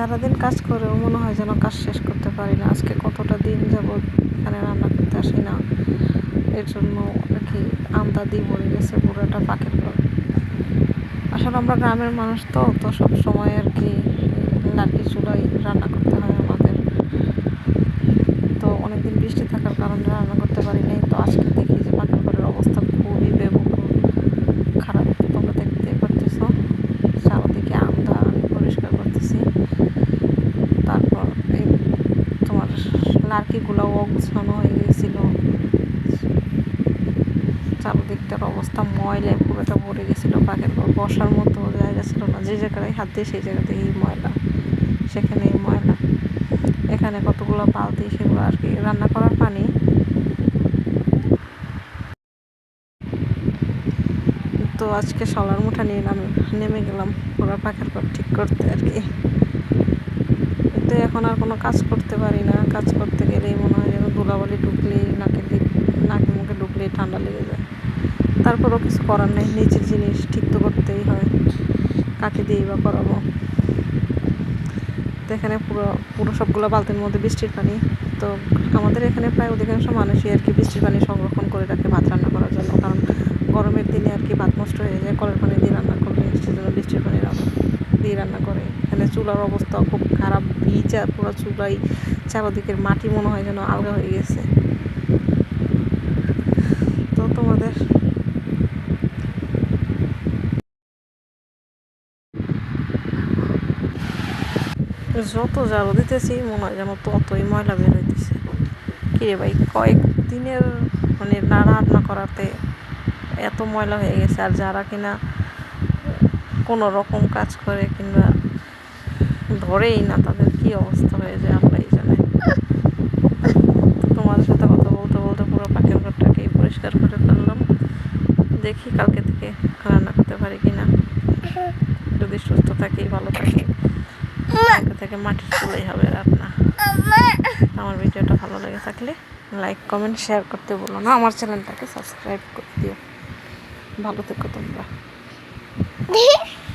সারাদিন কাজ করেও মনে হয় যেন কাজ শেষ করতে পারি না। আজকে কতটা দিন যাবৎ এখানে রান্না করতে আসি না, এর জন্য আর কি আমদা দিয়ে ভরে গেছে পুরোটা পাখির ঘর। আসলে আমরা গ্রামের মানুষ তো তো সব সময় আর কি লাঠি চুলাই রান্না করতে হয় আমাদের। তো অনেকদিন বৃষ্টি থাকার কারণে রান্না করতে পারি নাই। তো আজকে দেখি যে পাখির ঘরের অবস্থা খুবই বেবকুল খারাপ তোমরা দেখতে পারতেছো চারদিকে আমদা আমি পরিষ্কার করতেছি তারপর এই তোমার লার্কিগুলোও অগুছানো হয়ে গেছিল। চারদিকটার অবস্থা ময়লায় পুরোটা ভরে গেছিল পাখির বসার মতো জায়গা ছিল না। যে জায়গায় হাত দিয়ে সেই জায়গাতেই ময়লা, সেখানে এই ময়লা। এখানে কতগুলো বালতি, সেগুলো আর কি রান্না করার পানি। তো আজকে সলার মুঠা নিয়ে নামে নেমে গেলাম। পুরো পাখির ঘর ঠিক করতে আর কি। এখন আর কোনো কাজ করতে পারি না। কাজ করতে গেলেই মনে হয় যেন ধুলাবালি ঢুকলেই নাকে নাকে মুখে ঢুকলেই ঠান্ডা লেগে যায়। তারপরও কিছু করার নেই, নিজের জিনিস ঠিক তো করতেই হয়। কাকে দিয়েই বা করাবো? তো এখানে পুরো পুরো সবগুলো বালতির মধ্যে বৃষ্টির পানি। তো আমাদের এখানে প্রায় অধিকাংশ মানুষই আর কি বৃষ্টির পানি সংরক্ষণ করে রাখে ভাত রান্না করার জন্য। কারণ গরমের দিনে আর কি ভাত নষ্ট হয়ে যায়, কলের পানি দিয়ে রান্না করলে সেজন্য বৃষ্টির পানি রান্না, দিয়ে রান্না এখানে চুলার অবস্থা খুব খারাপ, ভিজা, পুরো চুলাই, চারোদিকের মাটি মনে হয় যেন আলগা হয়ে গেছে। তো তোমাদের যত ঝাড়ু দিতেছি, মনে হয় যেন ততই ময়লা বের হইতেছে। কিরে ভাই কয়েক দিনের মানে না রান্না করাতে এত ময়লা হয়ে গেছে, আর যারা কিনা কোনো রকম কাজ করে কিংবা ধরেই না, তাদের কি অবস্থা হয়ে যায় আমরাই জানি। তোমাদের সাথে কথা বলতে বলতে পুরো পাখির ঘরটাকেই পরিষ্কার করে ফেললাম। দেখি কালকে থেকে রান্না করতে পারি কিনা। যদি সুস্থ থাকি, ভালো থাকি, কালকে থেকে মাটির চুলাই হবে রান্না আমার ভিডিওটা ভালো লেগে থাকলে লাইক কমেন্ট শেয়ার করতে বলো না। আমার চ্যানেলটাকে সাবস্ক্রাইব করে দিও। ভালো থেকো তোমরা।